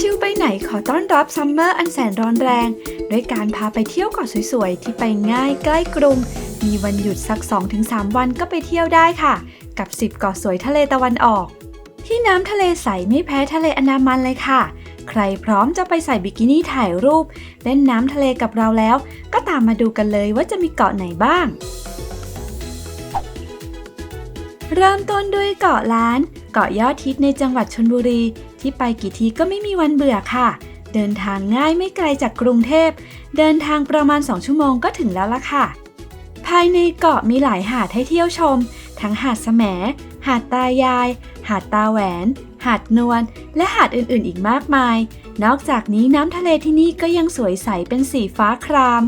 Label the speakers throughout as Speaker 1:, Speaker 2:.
Speaker 1: ชิวไปไหนขอต้อนรับซัมเมอร์อันแสนร้อนแรง ด้วยการพาไปเที่ยวเกาะสวยๆ ที่ไปง่ายใกล้กรุง มีวันหยุดสัก 2-3 วันก็ไปเที่ยวได้ค่ะ กับ 10 เกาะสวยทะเลตะวันออก ที่น้ำทะเลใสไม่แพ้ทะเลอันดามันเลยค่ะ ใครพร้อมจะไปใส่บิกินี่ถ่ายรูป เล่นน้ำทะเลกับเราแล้ว ก็ตามมาดูกันเลยว่าจะมีเกาะไหนบ้าง เริ่มต้นด้วยเกาะล้าน เกาะยอดทิศในจังหวัดชลบุรี ที่ไปกี่ทีก็ไม่มีวันเบื่อค่ะ เดินทางง่ายไม่ไกลจากกรุงเทพ เดินทางประมาณ 2 ชั่วโมงก็ถึงแล้วล่ะค่ะ ภายในเกาะมีหลายหาดให้เที่ยวชม ทั้งหาดแสมหาดตายาย หาดตาแหวน หาดนวล และหาดอื่นๆ อีกมากมาย นอกจากนี้น้ำทะเลที่นี่ก็ยังสวยใสเป็นสีฟ้าคราม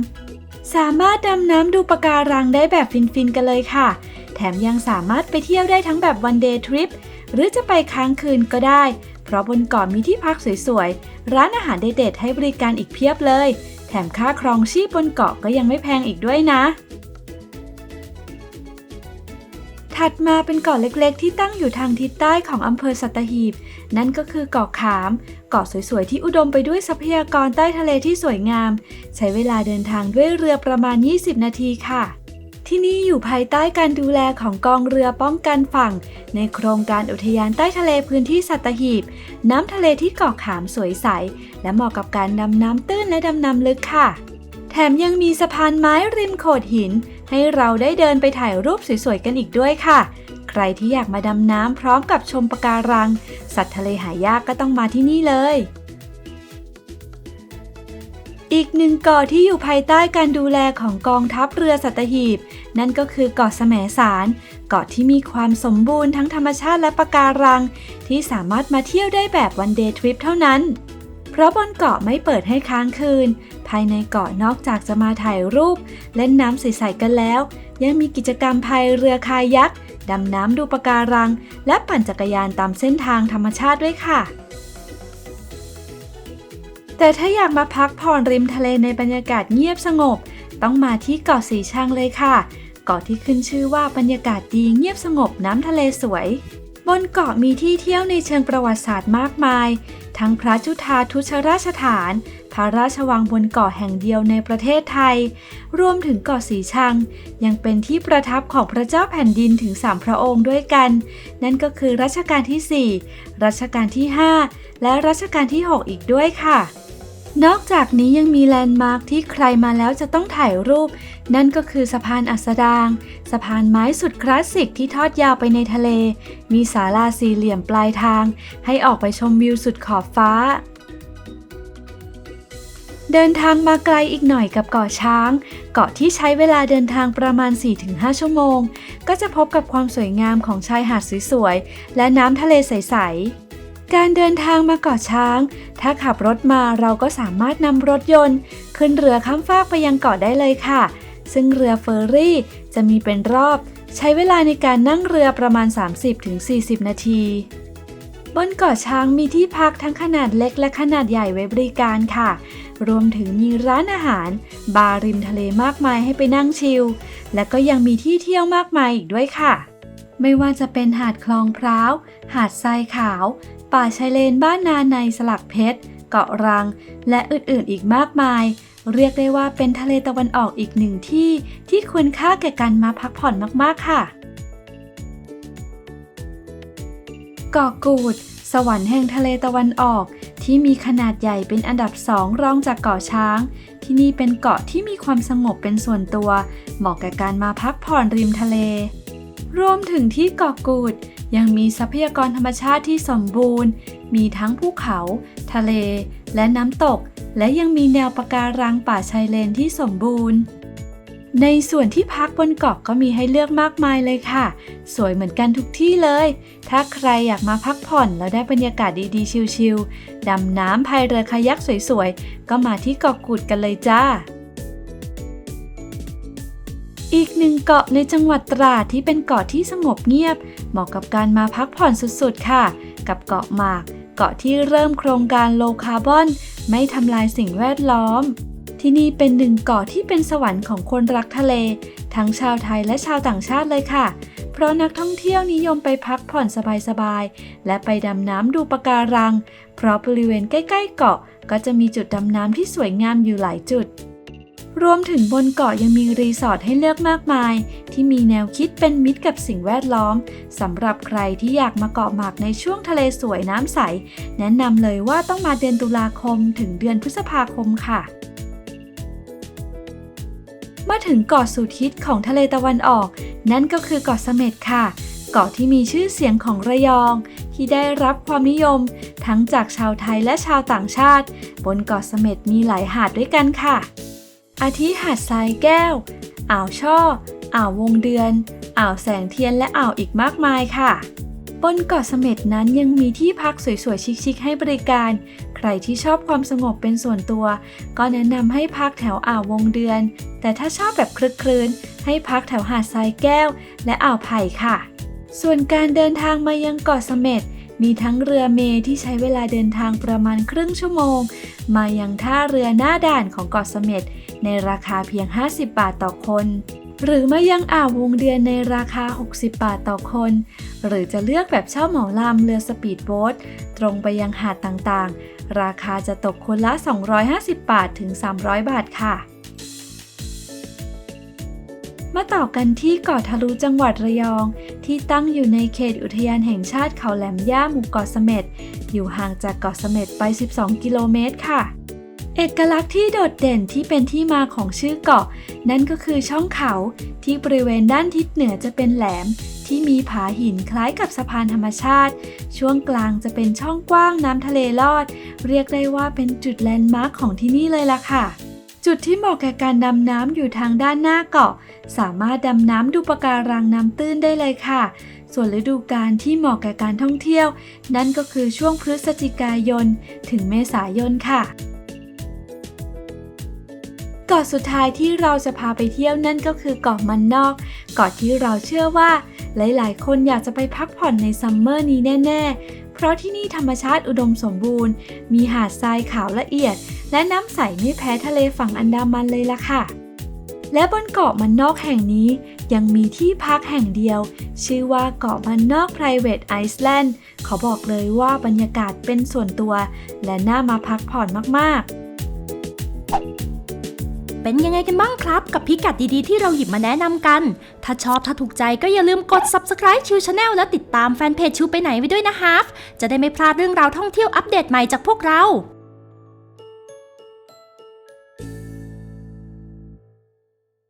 Speaker 1: สามารถดำน้ำดูปะการังได้แบบฟินๆ กันเลยค่ะ แถมยังสามารถไปเที่ยวได้ทั้งแบบวันเดย์ทริป หรือจะไปค้างคืนก็ได้ เพราะบนเกาะมีที่พักสวยๆ ร้านอาหารเด็ดๆให้บริการอีกเพียบเลย แถมค่าครองชีพบนเกาะก็ยังไม่แพงอีกด้วยนะ ถัดมาเป็นเกาะเล็กๆ ที่ตั้งอยู่ทางทิศใต้ของอำเภอสัตหีบ นั่นก็คือเกาะขาม เกาะสวยๆ ที่อุดมไปด้วยทรัพยากรใต้ทะเลที่สวยงาม ใช้เวลาเดินทางด้วยเรือประมาณ 20 นาทีค่ะ ที่นี่อยู่ภายใต้การดูแลของกองเรือป้องกันฝั่ง ในโครงการอุทยานใต้ทะเลพื้นที่สัตหีบ น้ำทะเลที่เกาะขามสวยใส และเหมาะกับการดำน้ำตื้นและดำน้ำลึกค่ะ แถมยังมีสะพานไม้ริมโขดหิน ให้เราได้เดินไปถ่ายรูปสวยๆกันอีกด้วยค่ะ ใครที่อยากมาดำน้ำพร้อมกับชมปะการัง สัตว์ทะเลหายากก็ต้องมาที่นี่เลย อีกหนึ่งเกาะที่อยู่ภายใต้การดูแลของกองทัพเรือสัตหีบ นั่นก็คือเกาะแสมสาร เกาะที่มีความสมบูรณ์ทั้งธรรมชาติและปะการัง ที่สามารถมาเที่ยวได้แบบวันเดย์ทริปเท่านั้น เพราะบนเกาะไม่เปิดให้ค้างคืน ภายในเกาะนอกจากจะมาถ่ายรูป เล่นน้ำใสๆกันแล้ว ยังมีกิจกรรมพายเรือคายักดำน้ำดูปะการัง และปั่นจักรยานตามเส้นทางธรรมชาติด้วยค่ะ แต่ถ้าอยากมาพักผ่อนริมทะเลในบรรยากาศเงียบสงบ ต้องมาที่เกาะสีชังเลยค่ะ เกาะที่ขึ้นชื่อว่าบรรยากาศดีเงียบสงบน้ำทะเลสวย บนเกาะมีที่เที่ยวในเชิงประวัติศาสตร์มากมาย ทั้งพระจุฑาทุชราชฐาน พระราชวังบนเกาะแห่งเดียวในประเทศไทย รวมถึงเกาะสีชัง ยังเป็นที่ประทับของพระเจ้าแผ่นดินถึง 3 พระองค์ด้วยกัน นั่นก็คือรัชกาลที่ 4 รัชกาลที่ 5 และรัชกาลที่ 6 อีกด้วยค่ะ นอกจากนี้ยังมีแลนด์มาร์คที่ใครมาแล้วจะต้องถ่ายรูป นั่นก็คือสะพานอัสดางสะพานไม้สุดคลาสสิกที่ทอดยาวไปในทะเล มีศาลาสี่เหลี่ยมปลายทาง ให้ออกไปชมวิวสุดขอบฟ้า เดินทางมาไกลอีกหน่อยกับเกาะช้าง เกาะที่ใช้เวลาเดินทางประมาณ 4-5 ชั่วโมง ก็จะพบกับความสวยงามของชายหาดสวยๆและน้ำทะเลใสๆ การเดินทางมาเกาะช้าง ถ้าขับรถมาเราก็สามารถนำรถยนต์ ขึ้นเรือข้ามฟากไปยังเกาะได้เลยค่ะ ซึ่งเรือเฟอร์รี่จะมีเป็นรอบ ใช้เวลาในการนั่งเรือประมาณ 30-40 นาที บนเกาะช้างมีที่พักทั้งขนาดเล็กและขนาดใหญ่ไว้บริการค่ะ รวมถึงมีร้านอาหาร บาร์ริมทะเลมากมายให้ไปนั่งชิล และก็ยังมีที่เที่ยวมากมายอีกด้วยค่ะ ไม่ว่าจะเป็นหาดคลองพร้าว หาดทรายขาว ป่าชายเลนบ้านนาในสลักเพชร เกาะรัง และอื่นๆอีกมากมาย เรียกได้ว่าเป็นทะเลตะวันออกอีกหนึ่งที่ ที่ควรค่าแก่การมาพักผ่อนมากๆค่ะ เกาะกูด สวรรค์แห่งทะเลตะวันออก ที่มีขนาดใหญ่เป็นอันดับสองรองจากเกาะช้าง ที่นี่เป็นเกาะที่มีความสงบเป็นส่วนตัว เหมาะแกับการมาพักผ่อนริมทะเล รวมถึงที่เกาะกูด ยังมีทรัพยากรธรรมชาติที่สมบูรณ์ มีทั้งภูเขา ทะเล และน้ำตก และยังมีแนวปะการังป่าชายเลนที่สมบูรณ์ ในส่วนที่พักบนเกาะก็มีให้เลือกมากมายเลยค่ะ สวยเหมือนกันทุกที่เลย ถ้าใครอยากมาพักผ่อนแล้วได้บรรยากาศดีๆ ชิลๆดำน้ำพายเรือคายักสวยๆ ก็มาที่เกาะกูดกันเลยจ้า อีกหนึ่งเกาะในจังหวัดตราดที่เป็นเกาะที่สงบเงียบ เหมาะกับการมาพักผ่อนสุดๆ ค่ะ กับเกาะหมาก เกาะที่เริ่มโครงการโลคาร์บอน ไม่ทำลายสิ่งแวดล้อม ที่นี่เป็นหนึ่งเกาะที่เป็นสวรรค์ของคนรักทะเล ทั้งชาวไทยและชาวต่างชาติเลยค่ะ เพราะนักท่องเที่ยวนิยมไปพักผ่อนสบายๆ และไปดำน้ำดูปะการัง เพราะบริเวณใกล้ ๆ เกาะก็จะมีจุดดำน้ำที่สวยงามอยู่หลายจุด รวมถึงบนเกาะยังมีรีสอร์ทให้เลือกมากมาย ที่มีแนวคิดเป็นมิตรกับสิ่งแวดล้อมสำหรับใครที่อยากมาเกาะหมากในช่วงทะเลสวยน้ำใส แนะนำเลยว่าต้องมาเดือนตุลาคมถึงเดือนพฤษภาคมค่ะมาถึงเกาะสุดฮิตของทะเลตะวันออก นั่นก็คือเกาะเสม็ดค่ะ เกาะที่มีชื่อเสียงของระยอง ที่ได้รับความนิยม ทั้งจากชาวไทยและชาวต่างชาติ บนเกาะเสม็ดมีหลายหาดด้วยกันค่ะ อาทิหาดทรายแก้ว อ่าวช่อ อ่าววงเดือน อ่าวแสงเทียนและอ่าวอีกมากมายค่ะ บนเกาะเสม็ดนั้นยังมีที่พักสวยๆ ชิคๆ ให้บริการ ใครที่ชอบความสงบเป็นส่วนตัว ก็แนะนำให้พักแถวอ่าววงเดือน แต่ถ้าชอบแบบคลึกคลืนให้พักแถวหาดทรายแก้ว และอ่าวไผ่ค่ะ ส่วนการเดินทางมายังเกาะเสม็ด มีทั้งเรือเมที่ใช้เวลาเดินทางประมาณครึ่งชั่วโมง มายังท่าเรือหน้าด่านของเกาะเสม็ดในราคาเพียง 50 บาทต่อคน หรือมายังอ่าววงเดือนในราคา 60 บาทต่อคน หรือจะเลือกแบบเช่าเหมาลำเรือสปีดโบ๊ทตรงไปยังหาดต่างๆ ราคาจะตกคนละ 250 บาทถึง 300 บาทค่ะ มาต่อกันที่เกาะทะลุจังหวัดระยอง ที่ตั้งอยู่ในเขตอุทยานแห่งชาติเขาแหลมย่าหมู่เกาะเสม็ดอยู่ห่างจากเกาะเสม็ดไป 12 กิโลเมตรค่ะ เอกลักษณ์ที่โดดเด่นที่เป็นที่มาของชื่อเกาะ นั่นก็คือช่องเขาที่บริเวณด้านทิศเหนือจะเป็นแหลม ที่มีผาหินคล้ายกับสะพานธรรมชาติ ช่วงกลางจะเป็นช่องกว้างน้ำทะเลลอด เรียกได้ว่าเป็นจุดแลนด์มาร์คของที่นี่เลยล่ะค่ะจุดที่เหมาะแก่การดำน้ำอยู่ทางด้านหน้าเกาะ สามารถดำน้ำดูปะการังน้ำตื้นได้เลยค่ะ ส่วนฤดูกาลที่เหมาะแก่การท่องเที่ยว นั่นก็คือช่วงพฤศจิกายน ถึงเมษายนค่ะเกาะสุดท้ายที่เราจะพาไปเที่ยวนั่นก็คือเกาะมันนอก เกาะที่เราเชื่อว่า หลาย ๆ คนอยากจะไปพักผ่อนในซัมเมอร์นี้แน่ ๆ เพราะที่นี่ธรรมชาติอุดมสมบูรณ์ มีหาดทรายขาวละเอียด และน้ำใสไม่แพ้ทะเลฝั่งอันดามันเลยล่ะค่ะ และบนเกาะมันนอกแห่งนี้ยังมีที่พักแห่งเดียว ชื่อว่าเกาะมันนอก Private Island เขาบอกเลยว่าบรรยากาศเป็นส่วนตัว และน่ามาพักผ่อนมากๆ
Speaker 2: เป็นยังไงกันบ้างครับ กับพิกัดดีๆที่เราหยิบมาแนะนำกัน ถ้าชอบถ้าถูกใจก็อย่าลืมกด subscribe ชิวชาแนลและติดตามแฟนเพจชิวไปไหนไว้ด้วยนะฮะจะได้ไม่พลาดเรื่องราวท่องเที่ยวอัปเดตใหม่จากพวกเรา